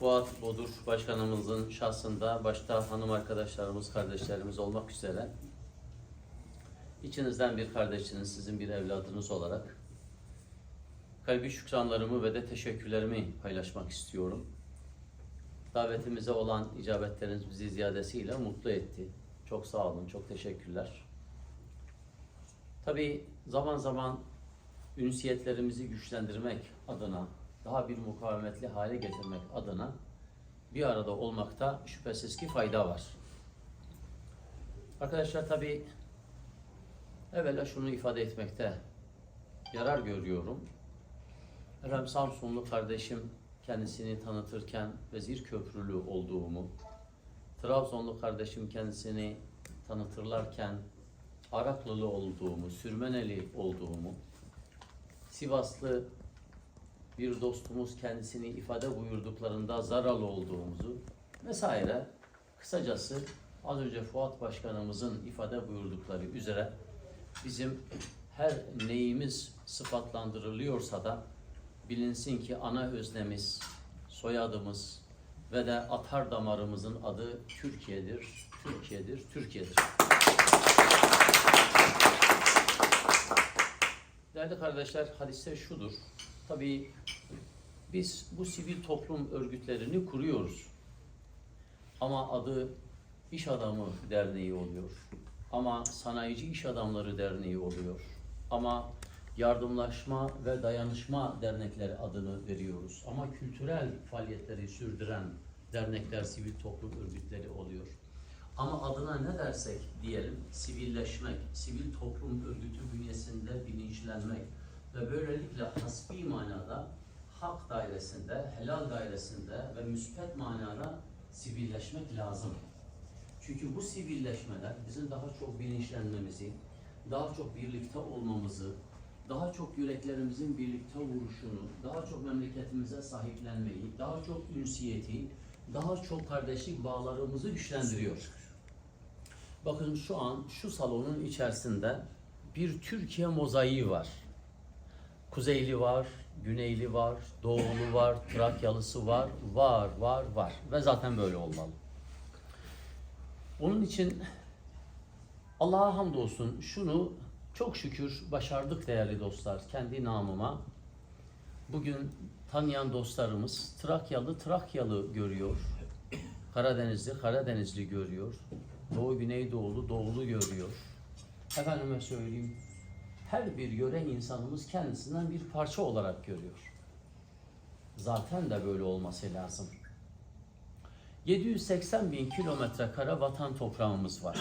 Fuat Bodur Başkanımızın şahsında başta hanım arkadaşlarımız, kardeşlerimiz olmak üzere içinizden bir kardeşiniz, sizin bir evladınız olarak kalbi şükranlarımı ve de teşekkürlerimi paylaşmak istiyorum. Davetimize olan icabetleriniz bizi ziyadesiyle mutlu etti. Çok sağ olun, çok teşekkürler. Tabii zaman zaman ünsiyetlerimizi güçlendirmek adına, daha bir mukavemetli hale getirmek adına bir arada olmakta şüphesiz ki fayda var. Arkadaşlar tabii evvela şunu ifade etmekte yarar görüyorum. Efendim Samsunlu kardeşim kendisini tanıtırken Vezir Köprülü olduğumu, Trabzonlu kardeşim kendisini tanıtırlarken Araklılı olduğumu, Sürmeneli olduğumu, Sivaslı bir dostumuz kendisini ifade buyurduklarında zaralı olduğumuzu vesaire kısacası az önce Fuat Başkanımızın ifade buyurdukları üzere bizim her neyimiz sıfatlandırılıyorsa da bilinsin ki ana öznemiz, soyadımız ve de atar damarımızın adı Türkiye'dir, Türkiye'dir, Türkiye'dir. Değerli kardeşler, hadise şudur. Tabii biz bu sivil toplum örgütlerini kuruyoruz. Ama adı İş Adamı Derneği oluyor. Ama Sanayici İş Adamları Derneği oluyor. Ama Yardımlaşma ve Dayanışma Dernekleri adını veriyoruz. Ama kültürel faaliyetleri sürdüren dernekler, sivil toplum örgütleri oluyor. Ama adına ne dersek diyelim, sivilleşmek, sivil toplum örgütü bünyesinde bilinçlenmek ve böylelikle hasbi manada hak dairesinde, helal dairesinde ve müspet manada sivilleşmek lazım. Çünkü bu sivilleşmeler bizim daha çok bilinçlenmemizi, daha çok birlikte olmamızı, daha çok yüreklerimizin birlikte vuruşunu, daha çok memleketimize sahiplenmeyi, daha çok ünsiyeti, daha çok kardeşlik bağlarımızı güçlendiriyor. Bakın şu an şu salonun içerisinde bir Türkiye mozaiği var. Kuzeyli var, Güneyli var, Doğulu var, Trakyalısı var, var, var, var. Ve zaten böyle olmalı. Onun için Allah'a hamdolsun şunu çok şükür başardık değerli dostlar kendi namıma. Bugün tanıyan dostlarımız Trakyalı Trakyalı görüyor. Karadenizli Karadenizli görüyor. Doğu Güneydoğulu Doğulu görüyor. Efendime söyleyeyim her bir yöre insanımız kendisinden bir parça olarak görüyor. Zaten de böyle olması lazım. 780 bin kilometre kare vatan toprağımız var.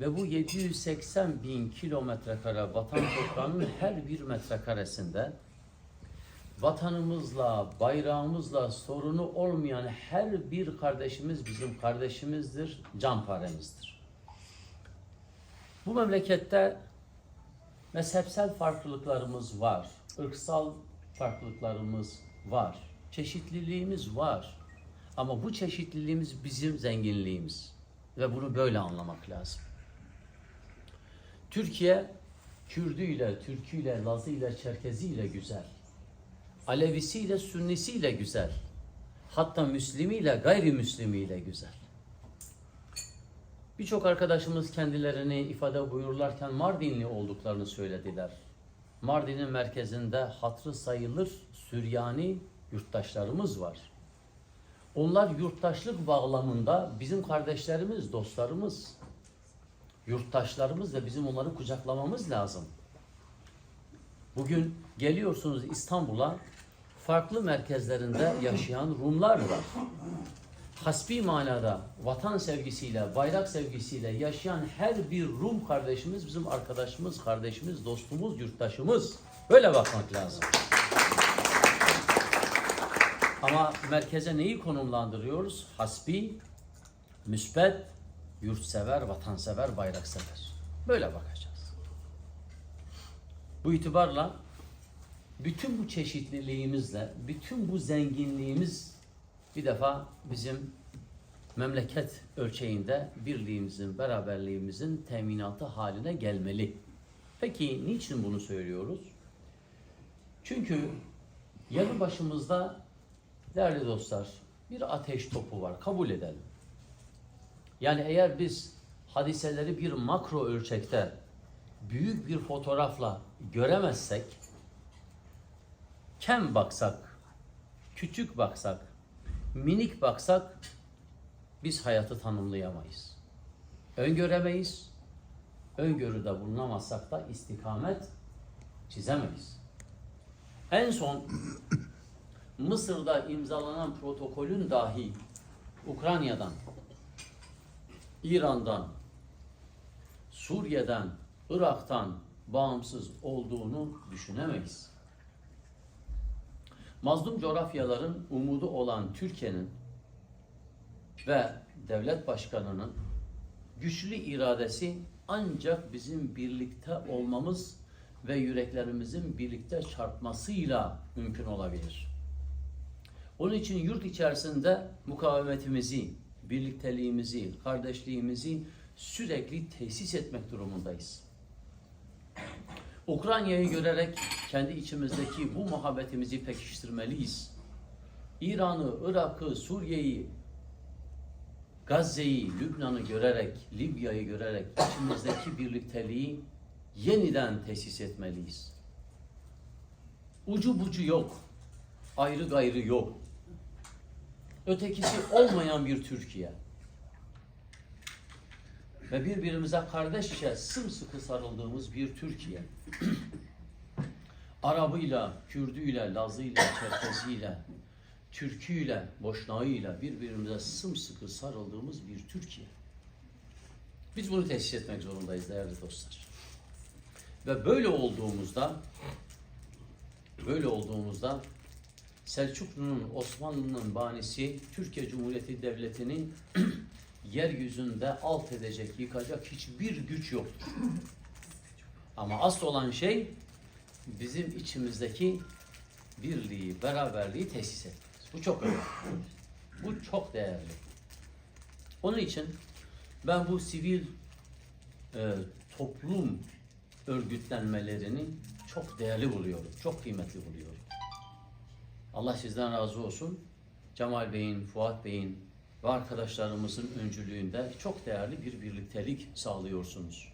Ve bu 780 bin kilometre kare vatan toprağının her bir metrekaresinde vatanımızla, bayrağımızla sorunu olmayan her bir kardeşimiz bizim kardeşimizdir, canparemizdir. Bu memlekette mezhepsel farklılıklarımız var, ırksal farklılıklarımız var, çeşitliliğimiz var. Ama bu çeşitliliğimiz bizim zenginliğimiz ve bunu böyle anlamak lazım. Türkiye Kürdüyle, Türküyle, Lazıyla, Çerkeziyle güzel. Alevisiyle, Sünnisiyle güzel. Hatta Müslimiyle, gayrimüslimiyle güzel. Birçok arkadaşımız kendilerini ifade buyururlarken Mardinli olduklarını söylediler. Mardin'in merkezinde hatrı sayılır Süryani yurttaşlarımız var. Onlar yurttaşlık bağlamında bizim kardeşlerimiz, dostlarımız, yurttaşlarımız ve bizim onları kucaklamamız lazım. Bugün geliyorsunuz İstanbul'a farklı merkezlerinde yaşayan Rumlar var. Hasbi manada vatan sevgisiyle, bayrak sevgisiyle yaşayan her bir Rum kardeşimiz bizim arkadaşımız, kardeşimiz, dostumuz, yurttaşımız. Böyle bakmak lazım. Ama merkeze neyi konumlandırıyoruz? Hasbi, müspet, yurtsever, vatansever, bayraksever. Böyle bakacağız. Bu itibarla bütün bu çeşitliliğimizle, bütün bu zenginliğimiz bir defa bizim memleket ölçeğinde birliğimizin, beraberliğimizin teminatı haline gelmeli. Peki niçin bunu söylüyoruz? Çünkü yanı başımızda Değerli dostlar, bir ateş topu var. Kabul edelim. Yani eğer biz hadiseleri bir makro ölçekte büyük bir fotoğrafla göremezsek, kem baksak, küçük baksak, minik baksak biz hayatı tanımlayamayız. Öngöremeyiz. Öngörüde bulunamazsak da istikamet çizemeyiz. En son Mısır'da imzalanan protokolün dahi Ukrayna'dan, İran'dan, Suriye'den, Irak'tan bağımsız olduğunu düşünemeyiz. Mazlum coğrafyaların umudu olan Türkiye'nin ve devlet başkanının güçlü iradesi ancak bizim birlikte olmamız ve yüreklerimizin birlikte çarpmasıyla mümkün olabilir. Onun için yurt içerisinde mukavemetimizi, birlikteliğimizi, kardeşliğimizi sürekli tesis etmek durumundayız. Ukrayna'yı görerek kendi içimizdeki bu muhabbetimizi pekiştirmeliyiz. İran'ı, Irak'ı, Suriye'yi, Gazze'yi, Lübnan'ı görerek, Libya'yı görerek içimizdeki birlikteliği yeniden tesis etmeliyiz. Ucu bucu yok. Ayrı gayrı yok. Ötekisi olmayan bir Türkiye. Ve birbirimize kardeşçe sımsıkı sarıldığımız bir Türkiye. Arabıyla, Kürdüyle, Lazıyla, Çerkeziyle, Türküyle, Boşnağıyla birbirimize sımsıkı sarıldığımız bir Türkiye. Biz bunu tesis etmek zorundayız değerli dostlar. Ve böyle olduğumuzda böyle olduğumuzda Selçuklu'nun, Osmanlı'nın banisi Türkiye Cumhuriyeti Devleti'nin yeryüzünde alt edecek, yıkacak hiçbir güç yoktur. Ama asıl olan şey bizim içimizdeki birliği, beraberliği tesis etmek. Bu çok önemli. Bu çok değerli. Onun için ben bu sivil e, toplum örgütlenmelerini çok değerli buluyorum. Çok kıymetli buluyorum. Allah sizden razı olsun. Cemal Bey'in, Fuat Bey'in ve arkadaşlarımızın öncülüğünde çok değerli bir birliktelik sağlıyorsunuz.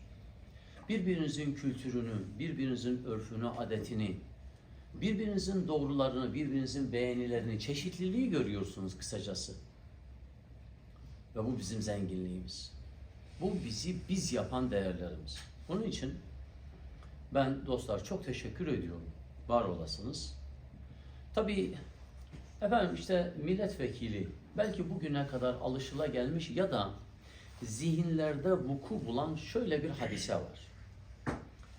Birbirinizin kültürünü, birbirinizin örfünü, adetini, birbirinizin doğrularını, birbirinizin beğenilerini, çeşitliliği görüyorsunuz kısacası. Ve bu bizim zenginliğimiz. Bu bizi biz yapan değerlerimiz. Onun için ben dostlar çok teşekkür ediyorum. Var olasınız. Tabii efendim işte milletvekili belki bugüne kadar alışıla gelmiş ya da zihinlerde vuku bulan şöyle bir hadise var.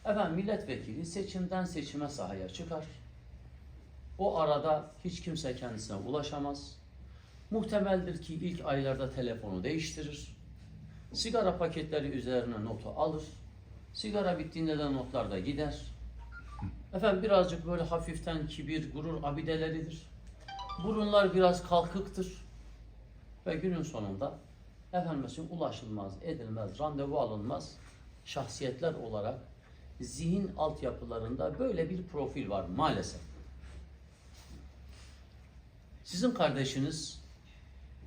Efendim milletvekili seçimden seçime sahaya çıkar. O arada hiç kimse kendisine ulaşamaz. Muhtemeldir ki ilk aylarda telefonu değiştirir. Sigara paketleri üzerine notu alır. Sigara bittiğinde de notlar da gider. Efendim birazcık böyle hafiften kibir, gurur abideleridir. Burunlar biraz kalkıktır. Ve günün sonunda efendim ulaşılmaz, edilmez, randevu alınmaz şahsiyetler olarak zihin altyapılarında böyle bir profil var maalesef. Sizin kardeşiniz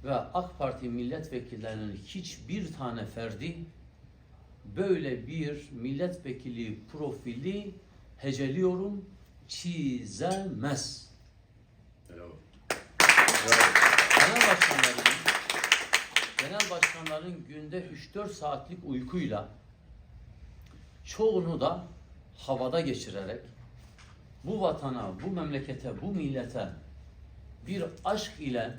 ve AK Parti milletvekillerinin hiçbir tane ferdi böyle bir milletvekili profili heceliyorum çizemez. Bravo. Genel başkanların genel başkanların günde 3-4 saatlik uykuyla çoğunu da havada geçirerek bu vatana, bu memlekete, bu millete bir aşk ile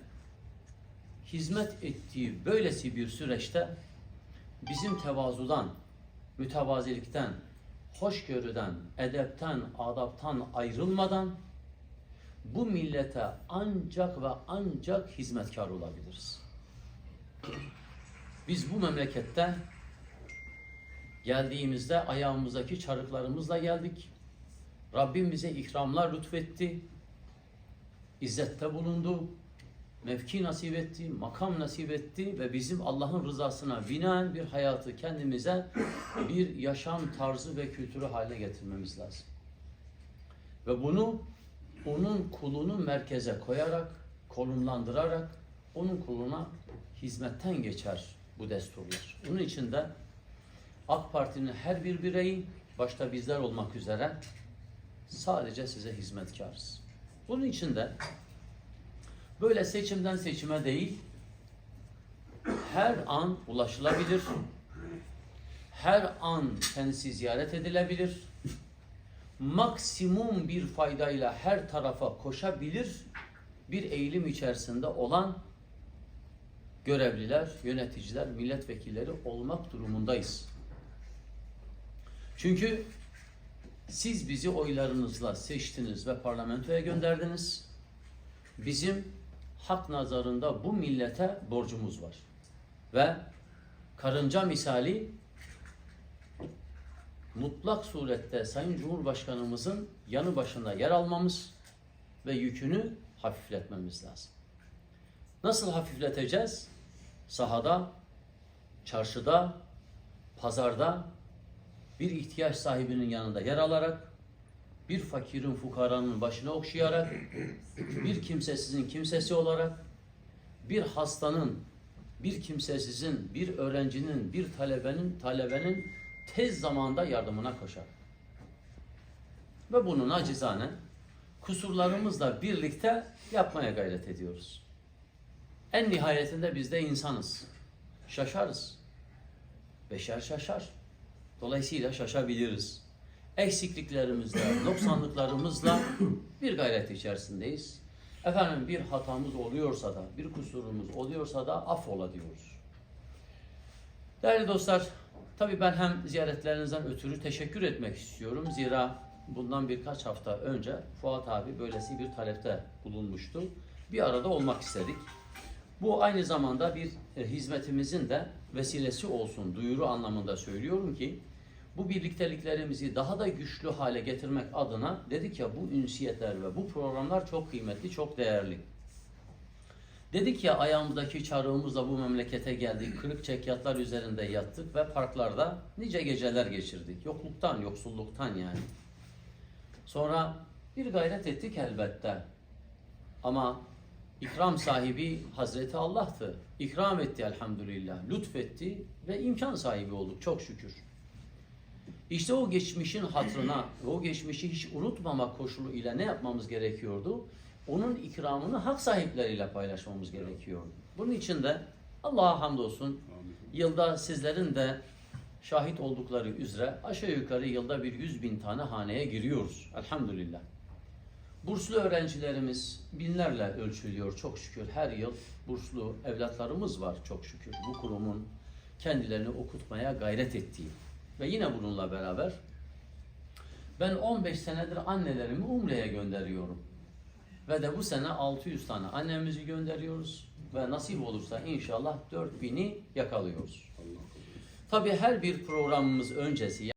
hizmet ettiği böylesi bir süreçte bizim tevazudan, mütevazilikten, hoşgörüden, edepten, adaptan ayrılmadan bu millete ancak ve ancak hizmetkar olabiliriz. Biz bu memlekette geldiğimizde ayağımızdaki çarıklarımızla geldik. Rabbim bize ikramlar lütfetti. İzzette bulundu. Mevki nasip etti, makam nasip etti ve bizim Allah'ın rızasına binaen bir hayatı kendimize bir yaşam tarzı ve kültürü haline getirmemiz lazım. Ve bunu onun kulunu merkeze koyarak, konumlandırarak onun kuluna hizmetten geçer bu desturlar. Bunun için de AK Parti'nin her bir bireyi başta bizler olmak üzere sadece size hizmetkarız. Bunun için de böyle seçimden seçime değil her an ulaşılabilir. Her an kendisi ziyaret edilebilir. Maksimum bir faydayla her tarafa koşabilir bir eğilim içerisinde olan görevliler, yöneticiler, milletvekilleri olmak durumundayız. Çünkü siz bizi oylarınızla seçtiniz ve parlamentoya gönderdiniz. Bizim hak nazarında bu millete borcumuz var. Ve karınca misali mutlak surette Sayın Cumhurbaşkanımızın yanı başında yer almamız ve yükünü hafifletmemiz lazım. Nasıl hafifleteceğiz? Sahada, çarşıda, pazarda bir ihtiyaç sahibinin yanında yer alarak, bir fakirin, fukaranın başını okşayarak, bir kimsesizin kimsesi olarak, bir hastanın, bir kimsesizin, bir öğrencinin, bir talebenin, talebenin tez zamanda yardımına koşar. Ve bunu nacizane kusurlarımızla birlikte yapmaya gayret ediyoruz. En nihayetinde biz de insanız. Şaşarız. Beşer şaşar. Dolayısıyla şaşabiliriz. Eksikliklerimizle, noksanlıklarımızla bir gayret içerisindeyiz. Efendim bir hatamız oluyorsa da, bir kusurumuz oluyorsa da affola diyoruz. Değerli dostlar, tabii ben hem ziyaretlerinizden ötürü teşekkür etmek istiyorum. Zira bundan birkaç hafta önce Fuat abi böylesi bir talepte bulunmuştu. Bir arada olmak istedik. Bu aynı zamanda bir e, hizmetimizin de vesilesi olsun, duyuru anlamında söylüyorum ki bu birlikteliklerimizi daha da güçlü hale getirmek adına dedik ya bu ünsiyetler ve bu programlar çok kıymetli, çok değerli. Dedik ya ayağımızdaki çarığımızla bu memlekete geldik, kırık çekyatlar üzerinde yattık ve parklarda nice geceler geçirdik. Yokluktan, yoksulluktan yani. Sonra bir gayret ettik elbette. Ama ikram sahibi Hazreti Allah'tı. İkram etti elhamdülillah, lütfetti ve imkan sahibi olduk çok şükür. İşte o geçmişin hatrına ve o geçmişi hiç unutmamak koşulu ile ne yapmamız gerekiyordu? Onun ikramını hak sahipleriyle paylaşmamız gerekiyordu. Bunun için de Allah'a hamdolsun yılda sizlerin de şahit oldukları üzere aşağı yukarı yılda bir yüz bin tane haneye giriyoruz. Elhamdülillah. Burslu öğrencilerimiz binlerle ölçülüyor çok şükür. Her yıl burslu evlatlarımız var çok şükür. Bu kurumun kendilerini okutmaya gayret ettiği. Ve yine bununla beraber ben 15 senedir annelerimi Umre'ye gönderiyorum. Ve de bu sene 600 tane annemizi gönderiyoruz. Ve nasip olursa inşallah 4000'i yakalıyoruz. Tabii her bir programımız öncesi